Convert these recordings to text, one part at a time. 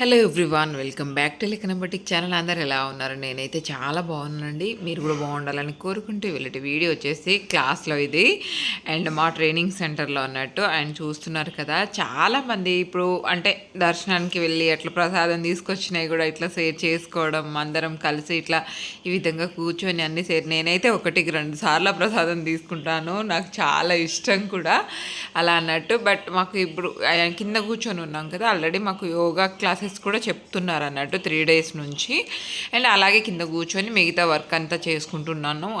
Hello everyone welcome back to లెక్కనబటిక్ channel అందరు ఎలా ఉన్నారు? నేనైతే చాలా బాగున్నానండి. మీరు కూడా బాగుండాలని కోరుకుంటూ వెళ్ళటి వీడియో వచ్చేసి క్లాస్లో ఇది. అండ్ మా ట్రైనింగ్ సెంటర్లో ఉన్నట్టు అండ్ చూస్తున్నారు కదా చాలామంది ఇప్పుడు అంటే దర్శనానికి వెళ్ళి అట్లా ప్రసాదం తీసుకొచ్చినాయి కూడా ఇట్లా షేర్ చేసుకోవడం అందరం కలిసి ఇట్లా ఈ విధంగా కూర్చొని అన్ని షేర్ నేనైతే ఒకటికి రెండు సార్లు ప్రసాదం తీసుకుంటాను. నాకు చాలా ఇష్టం కూడా. అలా అన్నట్టు. బట్ మాకు ఇప్పుడు కింద కూర్చొని ఉన్నాం కదా ఆల్రెడీ మాకు యోగా క్లాసెస్ కూడా చెప్తున్నారు అన్నట్టు త్రీ డేస్ నుంచి. అండ్ అలాగే కింద కూర్చొని మిగతా వర్క్ అంతా చేసుకుంటున్నాను.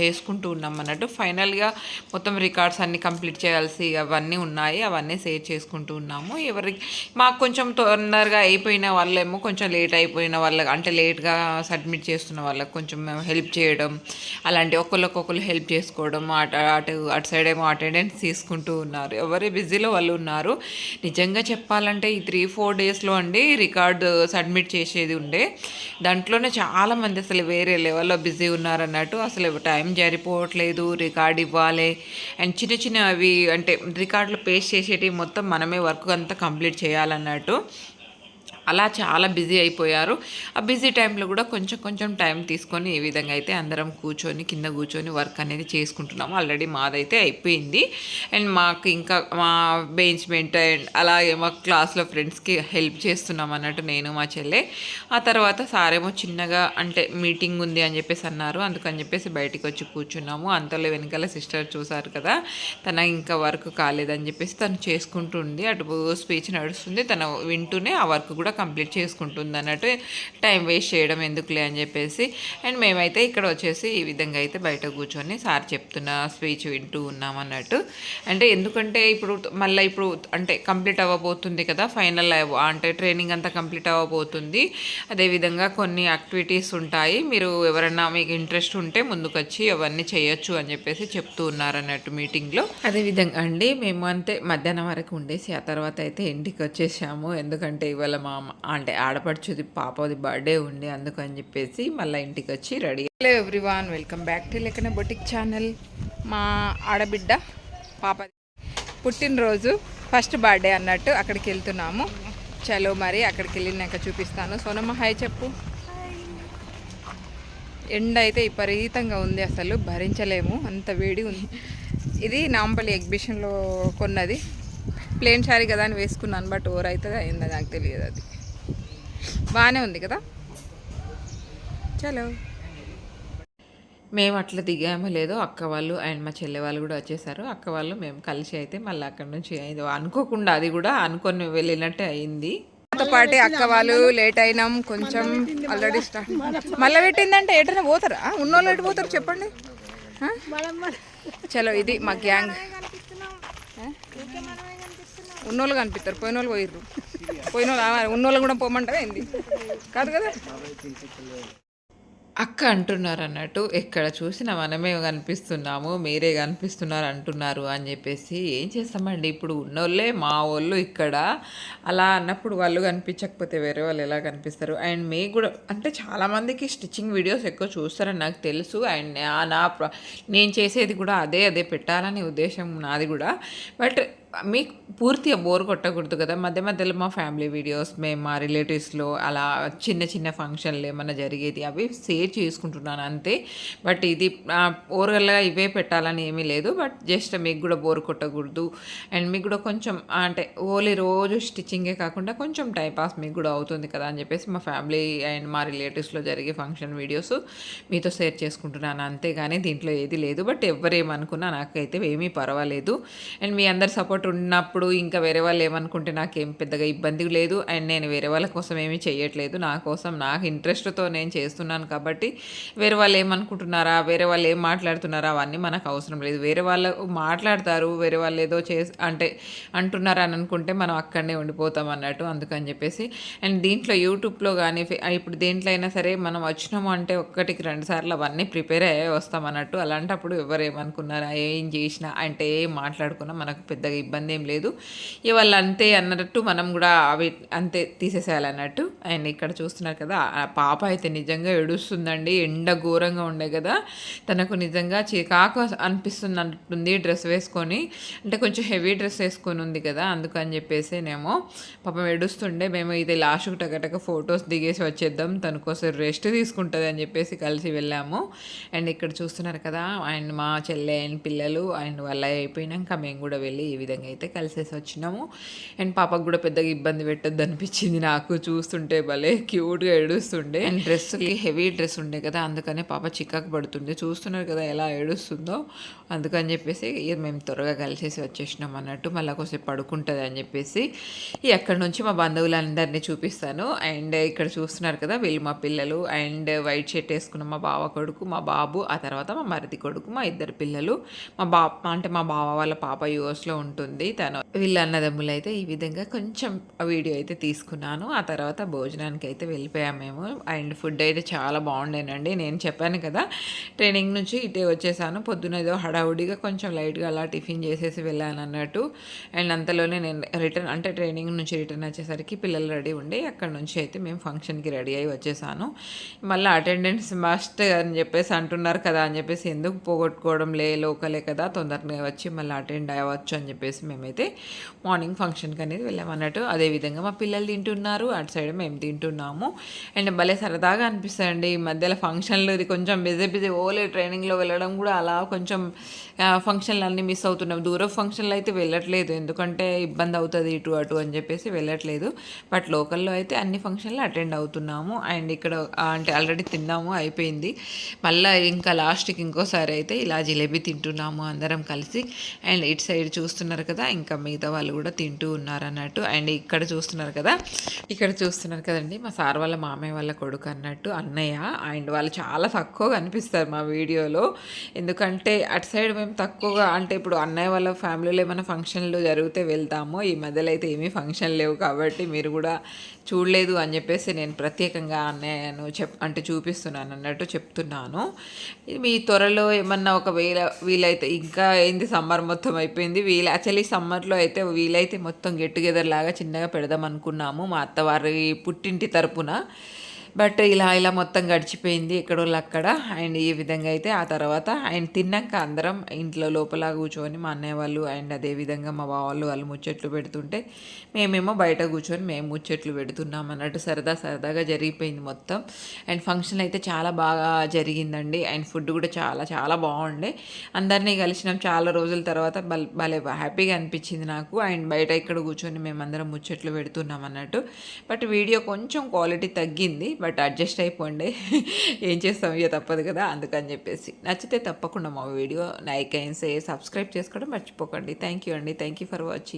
చేసుకుంటూ ఉన్నాం అన్నట్టు. ఫైనల్గా మొత్తం రికార్డ్స్ అన్నీ కంప్లీట్ చేయాల్సి అవన్నీ ఉన్నాయి. అవన్నీ సేవ్ చేసుకుంటూ ఉన్నాము. ఎవరికి మాకు కొంచెం తొందరగా అయిపోయిన వాళ్ళేమో కొంచెం లేట్ అయిపోయిన వాళ్ళకి అంటే లేట్గా సబ్మిట్ చేస్తున్న వాళ్ళకి కొంచెం హెల్ప్ చేయడం అలాంటి ఒకళ్ళకొకళ్ళు హెల్ప్ చేసుకోవడం అటు అటు అటు సైడ్ ఏమో అటెండెన్స్ తీసుకుంటూ ఉన్నారు. ఎవరి బిజీలో వాళ్ళు ఉన్నారు. నిజంగా చెప్పాలంటే ఈ త్రీ ఫోర్ డేస్లో అండి రికార్డు సబ్మిట్ చేసేది ఉండే. దాంట్లోనే చాలామంది అసలు వేరే లెవెల్లో బిజీ ఉన్నారన్నట్టు అసలు టైం జరిపోవట్లేదు రికార్డ్ ఇవ్వాలి అండ్ చిన్న చిన్న అవి అంటే రికార్డులు పేస్ట్ చేసేటివి మొత్తం మనమే వర్క్ అంతా కంప్లీట్ చేయాలన్నట్టు. అలా చాలా బిజీ అయిపోయారు. ఆ బిజీ టైంలో కూడా కొంచెం కొంచెం టైం తీసుకొని ఈ విధంగా అయితే అందరం కూర్చొని కింద కూర్చొని వర్క్ అనేది చేసుకుంటున్నాము ఆల్రెడీ మాదైతే అయిపోయింది. అండ్ మాకు ఇంకా మా బెంచ్మెంట్ అండ్ అలాగే మా క్లాస్లో ఫ్రెండ్స్కి హెల్ప్ చేస్తున్నాం అన్నట్టు నేను మా చెల్లె. ఆ తర్వాత సారేమో చిన్నగా అంటే మీటింగ్ ఉంది అని చెప్పేసి అన్నారు. అందుకని చెప్పేసి బయటికి వచ్చి కూర్చున్నాము. అంతలో వెనకాల సిస్టర్ చూసారు కదా తన ఇంకా వర్క్ కాలేదని చెప్పేసి తను చేసుకుంటుంది అటు స్పీచ్ నడుస్తుంది. తను వింటూనే ఆ వర్క్ కూడా కంప్లీట్ చేసుకుంటుంది అన్నట్టు టైం వేస్ట్ చేయడం ఎందుకులే అని చెప్పేసి. అండ్ మేమైతే ఇక్కడ వచ్చేసి ఈ విధంగా అయితే బయట కూర్చొని సార్ చెప్తున్న స్పీచ్ వింటూ ఉన్నాం అన్నట్టు. అంటే ఎందుకంటే ఇప్పుడు మళ్ళీ ఇప్పుడు అంటే కంప్లీట్ అవ్వబోతుంది కదా ఫైనల్ అంటే ట్రైనింగ్ అంతా కంప్లీట్ అవ్వబోతుంది. అదేవిధంగా కొన్ని యాక్టివిటీస్ ఉంటాయి. మీరు ఎవరైనా మీకు ఇంట్రెస్ట్ ఉంటే ముందుకు వచ్చి అవన్నీ చేయొచ్చు అని చెప్పేసి చెప్తూ ఉన్నారు అన్నట్టు మీటింగ్లో. అదేవిధంగా అండి మేము అంతే మధ్యాహ్నం వరకు ఉండేసి ఆ తర్వాత అయితే ఇంటికి వచ్చేసాము. ఎందుకంటే ఇవాళ మా అంటే ఆడపడుచుది పాపది బర్త్డే ఉంది అందుకని చెప్పేసి మళ్ళీ ఇంటికి వచ్చి ready. Hello everyone welcome back to లెక్కన బొటిక్ ఛానల్. మా ఆడబిడ్డ పాప పుట్టినరోజు ఫస్ట్ బర్త్డే అన్నట్టు అక్కడికి వెళ్తున్నాము. చలో మరి అక్కడికి వెళ్ళినాక చూపిస్తాను. సోనమ్మ హాయ్ చెప్పు. ఎండ అయితే విపరీతంగా ఉంది అసలు భరించలేము. అంత వేడి ఉంది. ఇది నాంపల్లి ఎగ్జిబిషన్లో కొన్నది. ప్లేన్ శారీ కదా అని వేసుకున్నాను బట్ ఓవర్ అవుతుంది అయిందా నాకు తెలియదు అది. బాగానే ఉంది కదా? చలో. మేము అట్లా దిగామో లేదో అక్క వాళ్ళు అండ్ మా చెల్లె వాళ్ళు కూడా వచ్చేసారు. అక్క వాళ్ళు మేము కలిసి అయితే మళ్ళీ అక్కడ నుంచి అయింది అనుకోకుండా అది కూడా అనుకొని వెళ్ళినట్టే అయింది. తో పాటే అక్క వాళ్ళు లేట్ అయినాం కొంచెం ఆల్రెడీ స్టార్ట్ మళ్ళీ పెట్టిందంటే ఎటైనా పోతారా? ఉన్నోళ్ళు ఎటు పోతారు చెప్పండి? చలో ఇది మా గ్యాంగ్? ఉన్నోళ్ళు కనిపిస్తారు పోయిన వాళ్ళు పోయిర్రు పోయిన వాళ్ళు ఉన్నోళ్ళు కూడా పోమంటారా ఏంది? కాదు కదా? అక్క అంటున్నారు అన్నట్టు ఎక్కడ చూసినా మనమే కనిపిస్తున్నాము మీరే కనిపిస్తున్నారు అంటున్నారు అని చెప్పేసి ఏం చేస్తామండి? ఇప్పుడు ఉన్నోళ్ళే మా వాళ్ళు ఇక్కడ. అలా అన్నప్పుడు వాళ్ళు కనిపించకపోతే వేరే వాళ్ళు ఎలా కనిపిస్తారు? అండ్ మీకు కూడా అంటే చాలామందికి స్టిచ్చింగ్ వీడియోస్ ఎక్కువ చూస్తారని నాకు తెలుసు. అండ్ నా- నా నేను చేసేది కూడా అదే అదే పెట్టాలని ఉద్దేశం నాది కూడా. బట్ మీకు పూర్తిగా బోర్ కొట్టకూడదు కదా. మధ్య మధ్యలో మా ఫ్యామిలీ వీడియోస్ మేము మా రిలేటివ్స్లో అలా చిన్న చిన్న ఫంక్షన్లు ఏమైనా జరిగేది అవి షేర్ చేసుకుంటున్నాను అంతే. బట్ ఇది ఓరల్గా ఇవే పెట్టాలని ఏమీ లేదు. బట్ జస్ట్ మీకు కూడా బోర్ కొట్టకూడదు. అండ్ మీకు కూడా కొంచెం అంటే ఓన్లీ రోజు స్టిచ్చింగే కాకుండా కొంచెం టైం పాస్ మీకు కూడా అవుతుంది కదా అని చెప్పేసి మా ఫ్యామిలీ అండ్ మా రిలేటివ్స్లో జరిగే ఫంక్షన్ వీడియోస్ మీతో షేర్ చేసుకుంటున్నాను అంతేగాని దీంట్లో ఏది లేదు. బట్ ఎవరేమనుకున్నా నాకైతే ఏమీ పర్వాలేదు. అండ్ మీ అందరి సపోర్ట్ ఉన్నప్పుడు ఇంకా వేరే వాళ్ళు ఏమనుకుంటే నాకేం పెద్దగా ఇబ్బంది లేదు. అండ్ నేను వేరే వాళ్ళ కోసం ఏమీ చేయట్లేదు నా కోసం నాకు ఇంట్రెస్ట్తో నేను చేస్తున్నాను కాబట్టి వేరే వాళ్ళు ఏమనుకుంటున్నారా? వేరే వాళ్ళు ఏం మాట్లాడుతున్నారా? అవన్నీ మనకు అవసరం లేదు. వేరే వాళ్ళు మాట్లాడతారు. వేరే వాళ్ళు ఏదో చే అంటే అంటున్నారా అని అనుకుంటే మనం అక్కడనే ఉండిపోతాం అన్నట్టు అందుకని చెప్పేసి. అండ్ దీంట్లో యూట్యూబ్లో కానీ ఇప్పుడు దేంట్లో అయినా సరే మనం వచ్చినాము అంటే ఒక్కటికి రెండు సార్లు అవన్నీ ప్రిపేర్ అయ్యే వస్తాం అన్నట్టు. అలాంటప్పుడు ఎవరు ఏమనుకున్నారా? ఏం చేసినా అంటే ఏం మాట్లాడుకున్నా మనకు పెద్దగా ఇబ్బంది ఏం లేదు. ఇవాళ అంతే అన్నట్టు మనం కూడా అవి అంతే తీసేసేయాలన్నట్టు అండ్ ఇక్కడ చూస్తున్నారు కదా ఆ పాప అయితే నిజంగా ఏడుస్తుందండి ఎండ ఘోరంగా ఉండే కదా. తనకు నిజంగా చికాకు అనిపిస్తుంది అంటుంది డ్రెస్ వేసుకొని. అంటే కొంచెం హెవీ డ్రెస్ వేసుకొని ఉంది కదా అందుకని చెప్పేసి నేమో పాపం ఏడుస్తుండే మేము ఇది లాస్ట్కి టకటక ఫొటోస్ దిగేసి వచ్చేద్దాం తన కోసం రెస్ట్ తీసుకుంటుంది అని చెప్పేసి కలిసి వెళ్ళాము. అండ్ ఇక్కడ చూస్తున్నారు కదా అండ్ మా చెల్లె అండ్ పిల్లలు అండ్ వాళ్ళ అయిపోయినాక మేము కూడా వెళ్ళి ఈ విధంగా అయితే కలిసేసి వచ్చినాము. అండ్ పాపకు కూడా పెద్దగా ఇబ్బంది పెట్టద్దు అనిపించింది నాకు చూస్తుంటే భలే క్యూట్గా ఏడుస్తుండే. అండ్ డ్రెస్కి హెవీ డ్రెస్ ఉండే కదా అందుకనే పాప చిక్కకు పడుతుంది చూస్తున్నారు కదా ఎలా ఏడుస్తుందో. అందుకని చెప్పేసి ఇక మేము త్వరగా కలిసేసి వచ్చేసినాం అన్నట్టు. మళ్ళీ కొంచెం పడుకుంటుంది అని చెప్పేసి అక్కడ నుంచి మా బంధువులందరినీ చూపిస్తాను. అండ్ ఇక్కడ చూస్తున్నారు కదా వీళ్ళు మా పిల్లలు. అండ్ వైట్ షర్ట్ వేసుకున్న మా బావ కొడుకు మా బాబు ఆ తర్వాత మా మరిది కొడుకు మా ఇద్దరు పిల్లలు. మా బా అంటే మా బావ వాళ్ళ పాప యూఎస్లో ఉంటుంది. తను వీళ్ళ అన్నదమ్ములు అయితే ఈ విధంగా కొంచెం వీడియో అయితే తీసుకున్నాను. ఆ తర్వాత భోజనానికి అయితే వెళ్ళిపోయాము మేము. అండ్ ఫుడ్ అయితే చాలా బాగుండేనండి. నేను చెప్పాను కదా ట్రైనింగ్ నుంచి ఇటే వచ్చేసాను. పొద్దున ఏదో హడావుడిగా కొంచెం లైట్గా అలా టిఫిన్ చేసేసి వెళ్ళాను అన్నట్టు. అండ్ అంతలోనే నేను రిటర్న్ అంటే ట్రైనింగ్ నుంచి రిటర్న్ వచ్చేసరికి పిల్లలు రెడీ ఉండి అక్కడ నుంచి అయితే మేము ఫంక్షన్కి రెడీ అయ్యి వచ్చేసాను. మళ్ళీ అటెండెన్స్ మస్ట్ అని చెప్పేసి అంటున్నారు కదా అని చెప్పేసి ఎందుకు పోగొట్టుకోవడం లే లోకలే కదా తొందరగా వచ్చి మళ్ళీ అటెండ్ అవ్వచ్చు అని చెప్పేసి మేమైతే మార్నింగ్ ఫంక్షన్కి అనేది వెళ్ళామన్నట్టు అదేవిధంగా మా పిల్లలు తింటున్నారు. అటు సైడ్ మేము తింటున్నాము. అండ్ భలే సరదాగా అనిపిస్తుంది ఈ మధ్యలో ఫంక్షన్లు ఇది కొంచెం బిజీ బిజీ ఓలే ట్రైనింగ్లో వెళ్ళడం కూడా అలా కొంచెం ఫంక్షన్లు అన్నీ మిస్ అవుతున్నాం. దూర ఫంక్షన్లు అయితే వెళ్ళట్లేదు. ఎందుకంటే ఇబ్బంది అవుతుంది ఇటు అటు అని చెప్పేసి వెళ్ళట్లేదు. బట్ లోకల్లో అయితే అన్ని ఫంక్షన్లు అటెండ్ అవుతున్నాము. అండ్ ఇక్కడ అంటే ఆల్రెడీ తిన్నాము అయిపోయింది. మళ్ళీ ఇంకా లాస్ట్కి ఇంకోసారి అయితే ఇలా జిలేబీ తింటున్నాము అందరం కలిసి. అండ్ ఇటు సైడ్ చూస్తున్నారు కదా ఇంకా మిగతా వాళ్ళు కూడా తింటూ ఉన్నారు అన్నట్టు అండ్ ఇక్కడ చూస్తున్నారు కదా ఇక్కడ చూస్తున్నారు కదండి మా సార్ వాళ్ళ మామయ్య వాళ్ళ కొడుకు అన్నట్టు అన్నయ్య అండ్ వాళ్ళు చాలా తక్కువ కనిపిస్తారు మా వీడియోలో. ఎందుకంటే అటు సైడ్ మేము తక్కువగా అంటే ఇప్పుడు అన్నయ్య వాళ్ళ ఫ్యామిలీలో ఏమైనా ఫంక్షన్లు జరిగితే వెళ్తాము. ఈ మధ్యలో అయితే ఏమీ ఫంక్షన్ లేవు కాబట్టి మీరు కూడా చూడలేదు అని చెప్పేసి నేను ప్రత్యేకంగా అన్నయ్యను చెప్ అంటే చూపిస్తున్నాను అన్నట్టు చెప్తున్నాను. మీ త్వరలో ఏమన్నా ఒకవేళ వీలైతే ఇంకా ఏంది సమ్మర్ మొత్తం అయిపోయింది. వీలు యాక్చువల్లీ సమ్మర్లో అయితే వీలైతే మొత్తం గెట్ టుగెదర్ లాగా చిన్నగా పెడదాం అనుకున్నాము. మా అత్తవారి పుట్టింటి తరపున బట్ ఇలా ఇలా మొత్తం గడిచిపోయింది ఎక్కడోళ్ళు అక్కడ. అండ్ ఈ విధంగా అయితే ఆ తర్వాత ఆయన తిన్నాక అందరం ఇంట్లో లోపల కూర్చొని మా అన్నయ్య వాళ్ళు అండ్ అదేవిధంగా మా వాళ్ళు వాళ్ళు ముచ్చట్లు పెడుతుంటే మేమేమో బయట కూర్చొని మేము ముచ్చట్లు పెడుతున్నాం అన్నట్టు సరదా సరదాగా జరిగిపోయింది మొత్తం. అండ్ ఫంక్షన్ అయితే చాలా బాగా జరిగిందండి. అండ్ ఫుడ్ కూడా చాలా చాలా బాగుండే. అందరినీ కలిసినాం చాలా రోజుల తర్వాత. భలే హ్యాపీగా అనిపించింది నాకు. అండ్ బయట ఇక్కడ కూర్చొని మేమందరం ముచ్చట్లు పెడుతున్నాం అన్నట్టు. బట్ వీడియో కొంచెం క్వాలిటీ తగ్గింది. బట్ అడ్జస్ట్ అయిపోండి. ఏం చేస్తాం ఇక తప్పదు కదా అందుకని చెప్పేసి. నచ్చితే తప్పకుండా మా వీడియో లైక్ అయిన సబ్స్క్రైబ్ చేసుకోవడం మర్చిపోకండి. థ్యాంక్ యూ అండి. Thank you for watching